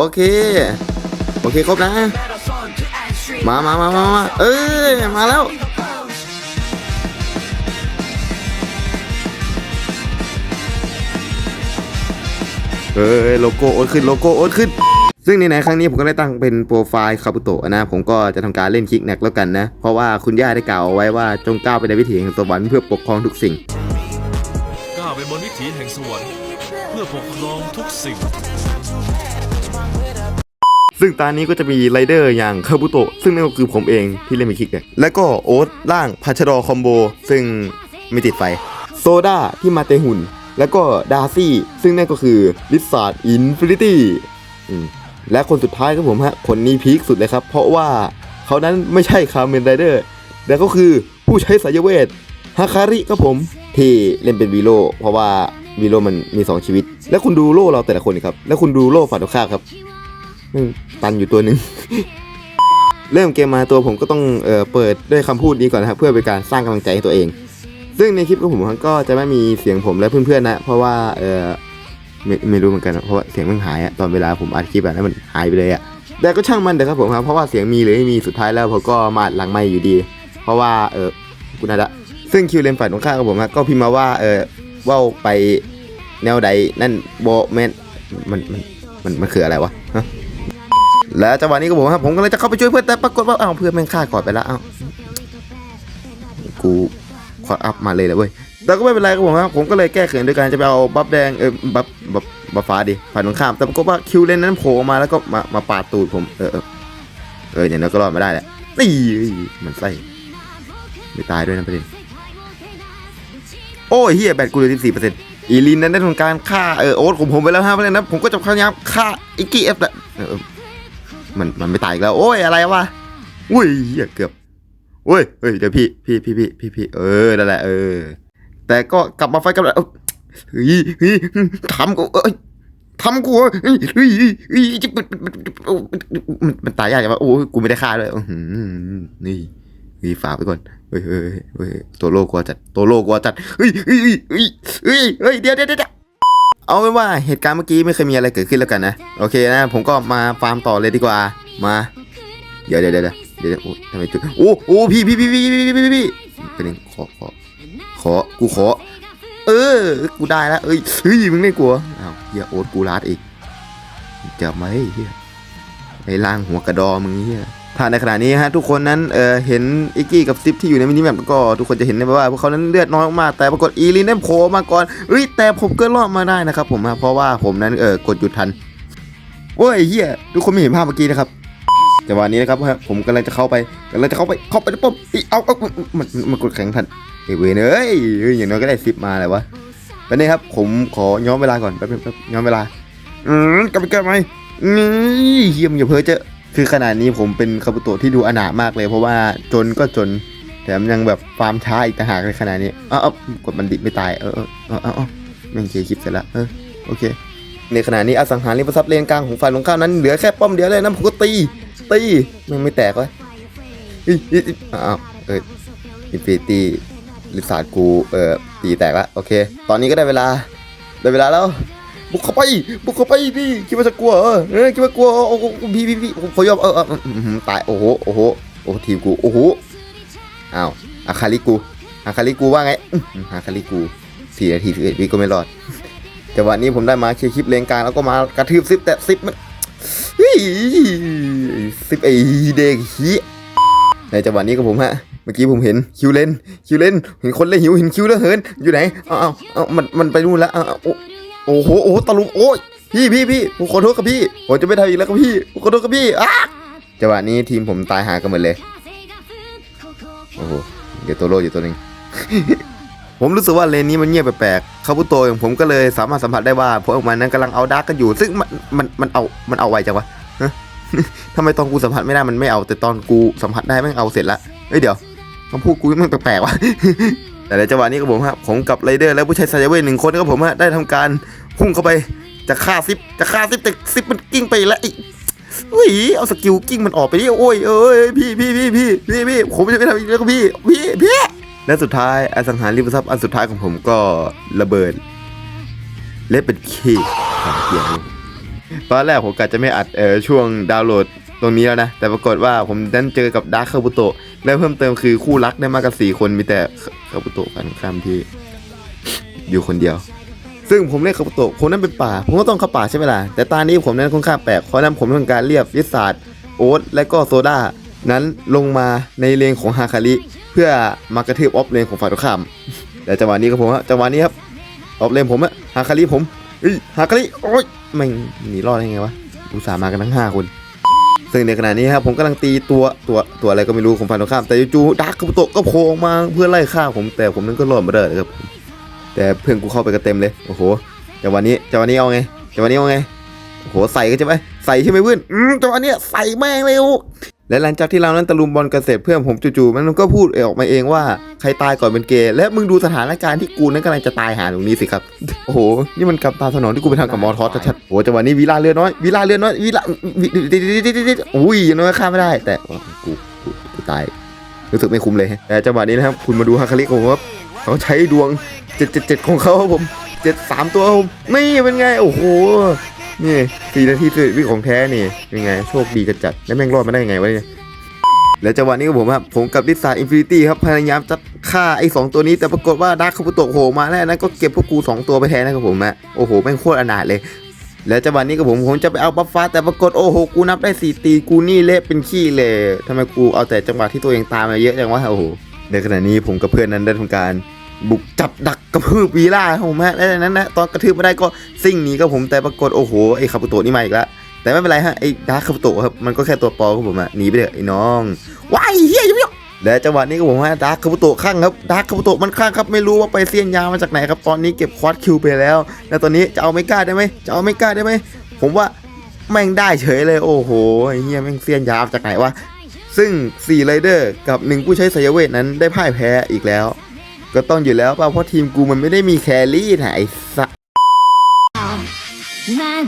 โอเค โอเคครบนะ มามามามามาเอ้ย มาแล้ว เอ้ย โลโก้โอ๊ตขึ้น โลโก้โอ๊ตขึ้น ซึ่งในไหนครั้งนี้ผมก็ได้ตั้งเป็นโปรไฟล์คาบุโตะนะ ผมก็จะทำการเล่นคิกแนกแล้วกันนะ เพราะว่าคุณย่าได้กล่าวเอาไว้ว่าจงก้าวไปในวิถีแห่งสวรรค์เพื่อปกครองทุกสิ่ง ก้าวไปบนวิถีแห่งสวรรค์เพื่อปกครองทุกสิ่ง ซึ่งตอนนี้ก็จะมีไรเดอร์อย่างคาบุโตะซึ่งนั่นก็คือผมเองที่เล่นมีคิกเนี่ยและก็โอ๊ตร่างพัชดอคอมโบ ซึ่งไม่ติดไฟ โซดาที่มาเตหุ่น แล้วก็ดารซี่ ซึ่งนั่นก็คือลิซาร์ดอินฟินิตี้และคนสุดท้ายครับผมฮะ คนนี้พีคสุดเลยครับ เพราะว่าเขานั้นไม่ใช่คาเมนไรเดอร์แต่ก็คือผู้ใช้สายเวทฮาคาริครับผมที่เล่นเป็นวีโลเพราะว่า วีโลมันมีสองชีวิต แล้วคุณดูโล่เราแต่ละคนดิครับ แล้วคุณดูโล่ฝ่ายตรงข้ามครับตันอยู่ตัวหนึ่ง เริ่มเกมมาตัวผมก็ต้องเอ่อเปิดด้วยคำพูดนี้ก่อนนะครับ เพื่อเป็นการสร้างกำลังใจให้ตัวเอง ซึ่งในคลิปของผมก็จะไม่มีเสียงผมและเพื่อนๆนะ เพราะว่าเออไม่ไม่รู้เหมือนกันอะเพราะว่าเสียงมันหายอะตอนเวลาผมอัดคลิปอะแล้วมันหายไปเลยอะแต่ก็ช่างมันเถอะครับผมครับเพราะว่าเสียงมีหรือไม่มีสุดท้ายแล้วผมก็มาหลังไม่อยู่ดี เพราะว่าเออกุณาดะซึ่งคิวเลนฝ่ายตรงข้ามกับผมครับก็พิมพ์มาว่าเออ ว่าไปแนวใดนั่นโบแมนมันมันมันมันคืออะไรวะฮะแล้วจังหวะนี้ก็บอกครับผมก็เลยจะเข้าไปช่วยเพื่อนแต่ปรากฏว่าอ้าวเพื่อนแม่งฆ่าก่อนไปแล้วอ้าวกูควักอัพมาเลยเลยเว้ยแต่ก็ไม่เป็นไรครับผมครับผมก็เลยแก้เขินโดยการจะไปเอาบัฟแดงเออบัฟบัฟบัฟฟ้าดิฝ่ายตรงข้ามแต่ปรากฏว่าคิวเลนนั้นโผล่มาแล้วก็มามาปาดตูดผมเออเออเอออย่างนั้นก็รอดมาได้แหละนี่มันไส้ไม่ตายด้วยนะประเด็น โอ้ยเฮียแบตกูเหลือ14เปอร์เซ็นต์อีลินนั้นได้ทำการฆ่าเออโอ๊ตของผมไปแล้วฮะเพราะฉะนั้นผมก็จะพยายามฆ่าอิกกี้เอฟแหละเออมันมันไม่ตายอีกแล้ว โอ้ยอะไรวะอุ้ยเหี้ยเกือบโอ้ยเฮ้ยเดี๋ยวพี่พี่พี่พี่พี่พี่เออนั่นแหละเออ แต่ก็กลับมาไฟกันแล้วเฮ้ยเฮ้ยทำกูเอ้ยทำกูเฮ้ยเฮ้ยเฮ้ยจะมันมันมันตายยากจังวะโอ้ยกูไม่ได้ฆ่าด้วยอือนี่ นี่ฝากไปก่อนเฮ้ยเฮ้ยเฮ้ยตัวโลกกว่าจัดตัวโลกกว่าจัดเฮ้ยเฮ้ยเฮ้ยเฮ้ยเฮ้ยเดี๋ยวเดี๋ยวเดี๋ยวเอาเป็นว่าเหตุการณ์เมื่อกี้ไม่เคยมีอะไรเกิดขึ้นแล้วกันนะโอเคนะผมก็มาฟาร์มต่อเลยดีกว่ามาเดี๋ยวเดี๋ยวเดี๋ยวเดี๋ยวโอ้ทำไมจุดโอ้โอ้พี่พี่พี่พี่พี่พี่พี่พี่เป็นงขอขอขอกูขอ เออกูได้แล้วเอ้ยเฮ้ยมึงไม่กลัวอ้าวเฮียโอ๊ตกูลาดอีกจับมเฮ้ยเฮียไอ้ล่างหัวกระดอมึงเฮีย ถ้าในขณะนี้ฮะทุกคนนั้นเออเห็นอิกกี้กับซิปที่อยู่ในมินิแมปก็ทุกคนจะเห็นได้ว่าพวกเขานั้นเลือดน้อยมากแต่ปรากฏอีลินได้โผล่มาก่อนเอ้ยแต่ผมก็รอดมาได้นะครับผมฮะเพราะว่าผมนั้นเออกดหยุดทันโอ้ยเฮียทุกคนไม่เห็นภาพเมื่อกี้นะครับแต่วันนี้นะครับผมกำลังจะเข้าไปกำลังจะเข้าไปเข้าไปแล้วปุ๊บอีเอาเอามันมันกดแข็งทันเอ้เวยเอ้ยเอ้ยอย่างน้อยก็ได้ซิปมาเลยวะตอนนี้ครับผมขอย้อนเวลาก่อนแป๊บนึงแป๊บย้อนเวลาอืมกลับไปเกิดไหมนี่เฮียมอย่าเพ้อเจ้อ คือขนาดนี้ผมเป็นคาบุโตะที่ดูอนาถมากเลย เพราะว่าจนก็จนแถมยังแบบฟาร์มช้าอีกต่างหากในขนาดนี้อ้าเอ้ากดมันดิบไม่ตายเออเออเออเออแม่งเคลียร์คลิปเสร็จล้วเออโอเค ในขณะนี้อสังหาริมทรัพย์เลนกลางของฝ่ายตรงข้ามนั้นเหลือแค่ป้อมเดียวเลยนะผมก็ตีตีม่งไม่แตกเลยอ้าวเอออินฟินิตี้ลิซาร์ดกูเออตีแตกละโอเค ตอนนี้ก็ได้เวลาได้เวลาแล้ว บุกเข้าไปบุกเข้าไปพี่คิดว่าจะกลัวเอเออคิดว่ากลัวโอ้โหพี่พี่พี่ผมขอยอมเออเออตายโอ้โหโอ้โหโอ้โหทีมกูโอ้โหอ้าวอาคาริกูอาคาริกูว่าไงอื้อหืออาคาริกูสี่นาทีสิบเอ็ดวิก็ไม่รอดแต่วันนี้ผมได้มาเคลียร์คลิปเลนกลางแล้วก็มากระทืบซิปแต่ซิปมันซิปไอเด็กฮีในจังหวะนี้กับผมฮะเมื่อกี้ผมเห็นคิวเลนคิวเลนเห็นคนเล่นหิวเห็นคิวแล้วเหินอยู่ไหนเอาเอาเอามันมันไปนู่นแล้วเอาเอา โอ้โหโอ้โหตะลุมโอ้ยพี่พี่พี่ผมขอโทษครับพี่ผมจะไม่ทำอีกแล้วครับพี่ผมขอโทษครับพี่อ้าจังหวะนี้ทีมผมตายหากันหมดเลยโอ้โหเดี๋ยวตัวโลอยู่ตัวนึงผมรู้สึกว่าเลนนี้มันเงียบแปลกๆคาบุโตะอย่างผมก็เลยสามารถสัมผัสได้ว่าพวกมันนั้นกำลังเอาดาร์กกันอยู่ ซึ่งมันมันมันเอามันเอาไวจังวะทำไมตอนกูสัมผัสไม่ได้มันไม่เอาแต่ตอนกูสัมผัสได้แม่งเอาเสร็จละเอ้ยเดี๋ยวคำพูดกูมันแปลกๆวะแต่ในจังหวะนี้ครับผมครับผมกับไรเดอร์และผู้ชายสายเวทหนึ่งคนครับผมฮะได้ทำการ พุ่งเข้าไปจะฆ่าซิปจะฆ่าซิปแต่ซิปมันกิ้งไปแล้วอุ้ยเอาสกิลกิ้งมันออกไปดิโอ้ยเอ้ยพี่พี่พี่พี่พี่พี่ผมจะไม่ทำอีกแล้วพี่พี่พี่และสุดท้ายอสังหาริมทรัพย์อันสุดท้ายของผมก็ระเบิดเละเป็นขี้ของเพียงตอนแรกผมกะจะไม่อัดเออช่วงดาวน์โหลดตรงนี้แล้วนะ แต่ปรากฏว่าผมดันเจอกับดาร์คคาบุโตะและเพิ่มเติมคือคู่รักได้มากกว่าสี่คนมีแต่คาบุโตะกันข้ามที่อยู่คนเดียว ซึ่งผมเรียกคาบุโตะคนนั้นเป็นป่า ผมก็ต้องเข้าป่าใช่ไหมล่ะ แต่ตอนนี้ผมนั้นค่อนข้างแปลกเพราะนั้นผมทำการเรียกวิสาดโอ๊ตและก็โซดานั้นลงมาในเลนของฮาคาริเพื่อมากระทืบออฟเลนของฝ่ายตรงข้ามแต่จังหวะนี้ครับผมฮะจังหวะนี้ครับออฟเลนผมอะฮาคาริผมเฮ้ยฮาคาริโอ๊ยม่งหนีรอดได้ไงวะอุตส่าห์มากันทั้งห้าคน ซึ่งในขณะนี้ครับผมกำลังตีตัวตัวตัวอะไรก็ไม่รู้ของฝ่ายตรงข้าม แต่จู่ๆดาร์คาบุโตะก็โผล่มาเพื่อไล่ฆ่าผมแต่ผมนั้นก็รอดมาได้ครับ แต่เพื่อนกูเข้าไปกันเต็มเลยโอ้โหจังหวะนี้จังหวะนี้เอาไงจังหวะนี้เอาไงโอ้โหใส่กันใช่ไหมใส่ใช่ไหมเพื่อนอืมจังหวะนี้ใส่แม่งเร็วและหลังจากที่เรานั้นตะลุมบอลกันเสร็จเพื่อนผมจู่ๆมันก็พูดออกมาเองว่าใครตายก่อนเป็นเกย์และมึงดูสถานการณ์ที่กูนั้นกำลังจะตายหาตรงนี้สิครับ โอ้โห นี่มันกลับตาสนองที่กูไปทำกับมอทอสชัดๆโอ้โหจังหวะนี้วีลาเรือน้อยวีลาเรือน้อยวีลาอุ้ยน้อยข้ามไม่ได้ แต่กูกูตายรู้สึกไม่คุ้มเลยแต่จังหวะนี้นะครับคุณมาดูฮาคาริของผมครับเขาใช้ดวง 777ของเขาครับผม73ตัวครับผมนี่เป็นไงโอ้โหนี่สี่นาทีสิวิของแท้นี่เป็นไงโชคดีจัดจัดแล้วแม่งรอดมาได้ยังไงวะเนี่ยและจังหวะนี้กับผมครับผมกับดิสาอินฟินิตี้ครับพยายามจะฆ่าไอ้สองตัวนี้แต่ปรากฏว่าดาร์คคาบุโตะโผล่มาแล้วนั้นก็เก็บพวกกูสองตัวไปแทนนะครับผมอะโอ้โหแม่งโคตรอนาถเลย แล้วจังหวะนี้กับผมผมจะไปเอาบัฟฟ้าแต่ปรากฏโอ้โหกูนับได้สี่ตีกูนี่เละเป็นขี้เลยทำไมกูเอาแต่จังหวะที่ตัวเองตามมาเยอะจังวะโอ้โหในขณะนี้ผมกับเพื่อนนั้นได้ทำการ บุกจับดักกระพือปีล่าครับผมฮะและจากนั้นนะตอนกระทืบไม่ได้ก็ซิ่งหนีกับผมแต่ปรากฏโอ้โหไอ้คาบุโตะนี่มาอีกแล้วแต่ไม่เป็นไรฮะไอ้ดาร์คคาบุโตะครับมันก็แค่ตัวปอครับผมอะหนีไปเถอะไอ้น้องว้ายเฮียยังไม่ยอมและจังหวะนี้ก็ผมฮะดาร์คคาบุโตะข้างครับดาร์คคาบุโตะมันข้างครับไม่รู้ว่าไปเซียนยามาจากไหนครับตอนนี้เก็บควอดคิวไปแล้วแล้วตอนนี้จะเอาไม่กล้าได้ไหมจะเอาไม่กล้าได้ไหมผมว่าแม่งได้เฉยเลยโอ้โหไอ้เฮียแม่งเซียนยาวจากไหนวะซึ่ง4ไรเดอร์กับ1ผู้ใช้สายเวทนั้นได้พ่ายแพ้อีกแล้ว ก็ต้องอยู่แล้วเปล่าเพราะทีมกูมันไม่ได้มีแครี่นะไอ้สัสま